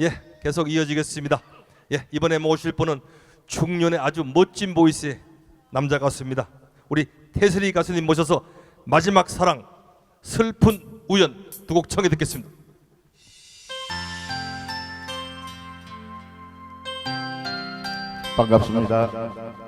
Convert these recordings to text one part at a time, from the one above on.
예, 계속 이어지겠습니다. 예, 이번에 모실 분은 중년의 아주 멋진 보이스의 남자 가수입니다. 우리 태슬이 가수님 모셔서 마지막 사랑, 슬픈 우연 두 곡 청해 듣겠습니다. 반갑습니다.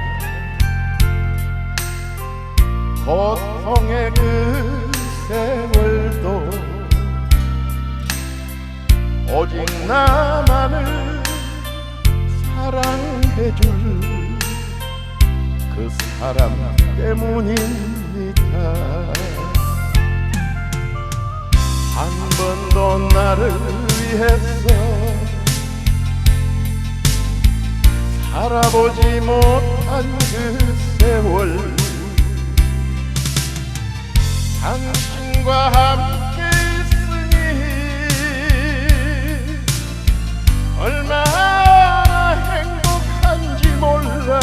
고통의 그 세월도 오직 나만을 사랑해줄 그 사람 때문입니다 한 번도 나를 위해서 살아보지 못한 그 세월 당신과 함께 있으니 얼마나 행복한지 몰라.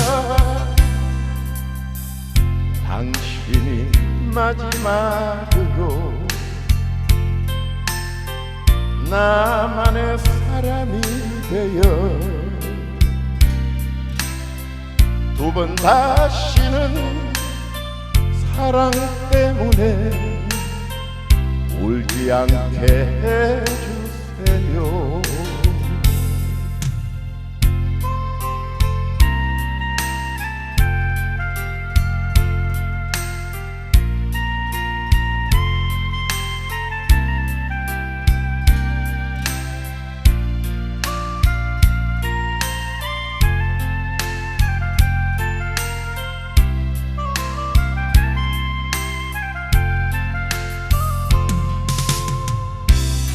당신이 마지막으로 나만의 사람이 되어 두 번 다시는 사랑 때문에 울지 않게 해주세요.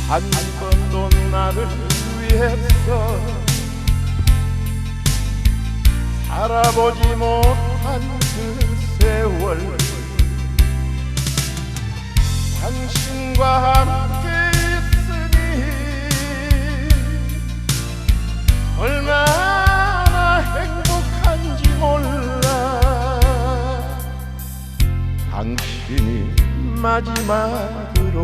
한 번도 나를 위해서 살아보지 못한 그 세월. 당신과 함께 있으니 얼마나 행복한지 몰라. 당신이 마지막으로